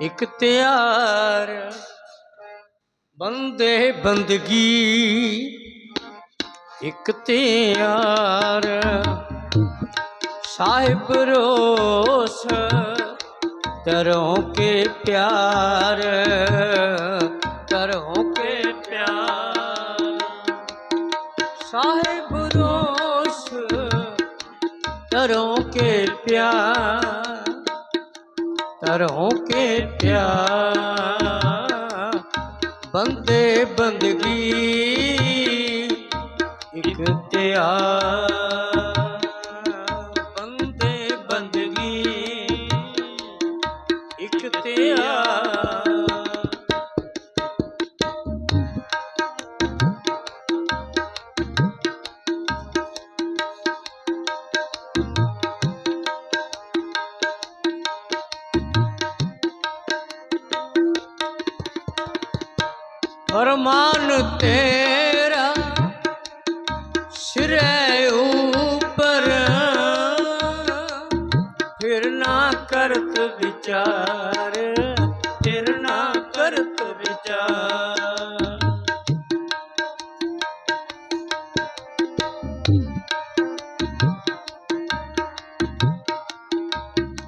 ਇੱਕ ਤਿਆਰ ਬੰਦੇ ਬੰਦਗੀ। ਇੱਕ ਤਿਆਰ ਸਾਹਿਬ ਰੋਸ ਤਰੋਂ ਕੇ ਪਿਆਰ, ਤਰੋਂ ਕੇ ਪਿਆਰ। ਸਾਹਿਬ ਰੋਸ ਤਰੋਂ ਕੇ ਪਿਆਰ। ਤਰੋਂ ਕੇ ਪਿਆ ਬੰਦੇ ਬੰਦਗੀ ਇੱਕ ਤਿਆ ਬੰਦੇ ਬੰਦਗੀ ਇੱਕ ਤਿਆ ਸਿਰੇ ਉਪਰ। ਫਿਰ ਨਾ ਕਰਤ ਵਿਚਾਰ ਫਿਰ ਨਾ ਕਰਤ ਵਿਚਾਰ।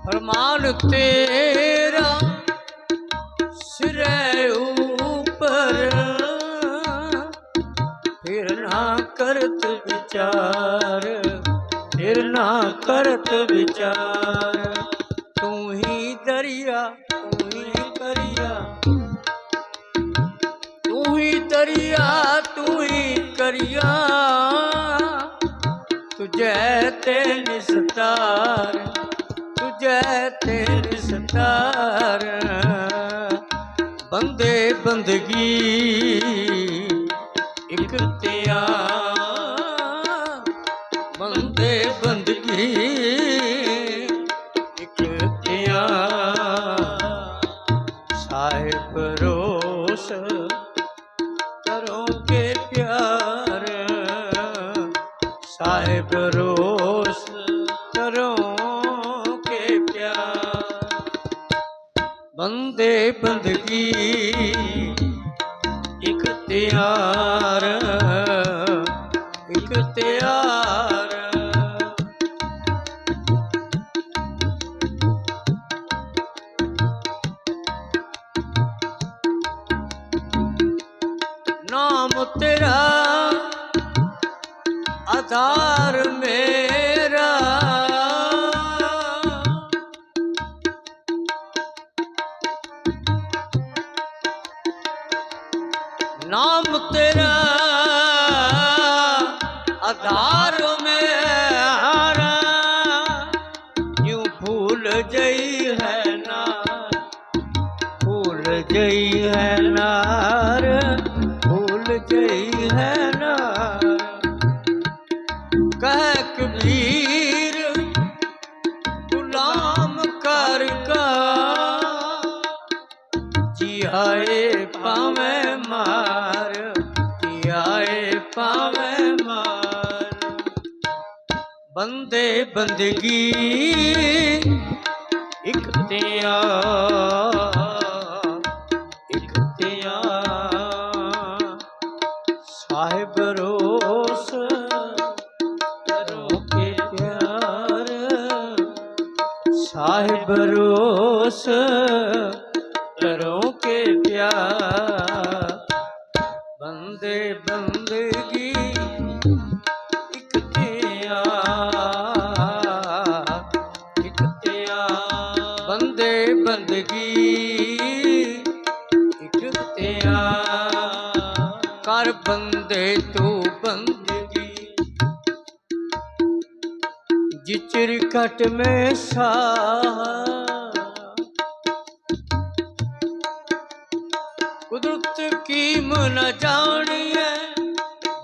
ਫਰਮਾਨ ਤੇਰਾ ਹੀ ਤੂੰ ਹੀ ਕਰਿਆ। ਤੁਝੇ ਤੇ ਨਿਸਤਾਰ, ਤੁਝੇ ਤੇ ਨਿਸਤਾਰ। ਬੰਦੇ ਬੰਦਗੀ ਇੱਕ ਇਖਤਿਆਰ ਬੰਦੇ ਬੰਦਗੀ ਇਖਤਿਆਰ ਸਾਹਿਬ ਰੋਸ ਸਾਹਿਬ ਰੋਸ ਕਰੋਗੇ ਪਿਆਰ ਬੰਦੇ ਬੰਦਗੀ ਇਖਤਿਆਰ ਇਖਤਿਆਰ ਤਿਆਰ ਆਧਾਰ ਮੇਰਾ। ਨਾਮ ਤੇਰਾ ਆਧਾਰ ਮੇਰਾ। ਕਿਉਂ ਭੂਲ ਜਈ ਹੈ ਨਾ, ਭੂਲ ਜਈ ਹੈ ਨਾ। ਬੰਦੇ ਬੰਦਗੀ ਇੱਕ ਤਿਆ ਇੱਕ ਇਖਤਿਆਰ ਸਾਹਿਬ ਰੋਸ ਕਰੋ ਕੇ ਪਿਆਰ। ਸਾਹਿਬ ਰੋਸ ਕਰੋ ਕੇ ਪਿਆਰ। ਬੰਦੇ ਬੰਦੇ ਬੰਦੇ ਬੰਦਗੀ ਇਖਤਿਆਰ ਕਰ ਬੰਦੇ ਤੂੰ ਬੰਦਗੀ। ਜਿਚਰ ਘਟ ਮੈਂ ਸਾ ਕੁਦਰਤ ਕੀ ਮਨ ਜਾਣੀਐ?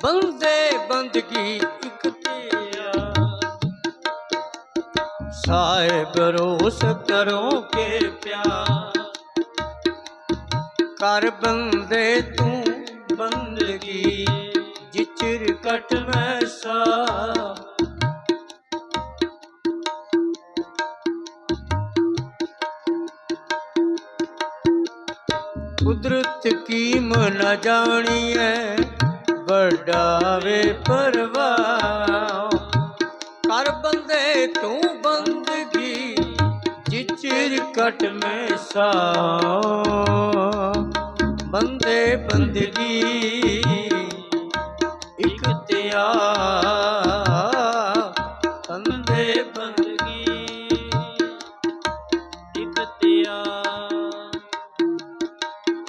ਬੰਦੇ ਬੰਦਗੀ ਸਾਹਿਬ ਰੋਸ ਕਰੋ ਕੇ ਪਿਆਰ ਕਰ ਬੰਦੇ ਤੂੰ ਬੰਦਗੀ ਜਿਚਰ ਕਟ ਮੈਂ ਸਾ ਕੁਦਰਤ ਕੀ ਮਨ ਜਾਣੀਐ ਵੱਡਾ ਵੇ ਪਰਵਾਹ ਕਰ ਬੰਦੇ ਤੂੰ ਬੰਦਗੀ ਜਿਚਰ ਕਟ ਮੈਂ ਸਾ ਬੰਦੇ ਬੰਦਗੀ, ਇਕ ਤਿਆ ਬੰਦੇ ਬੰਦਗੀ, ਇਕ ਤਿਆ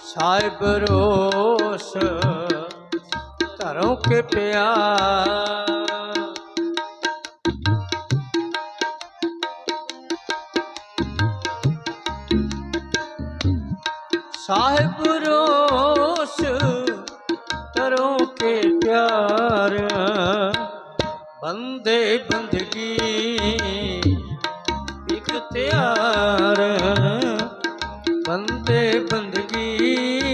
ਸਾਹਿਬ ਰੋਸ ਧਰੋਂ ਕੇ ਪਿਆਰ। ਸਾਹਿਬ ਰੋਸ ਕਰੋ ਕੇ ਪਿਆਰ। ਬੰਦੇ ਬੰਦਗੀ ਇਕ ਤਿਆਰ। ਬੰਦੇ ਬੰਦਗੀ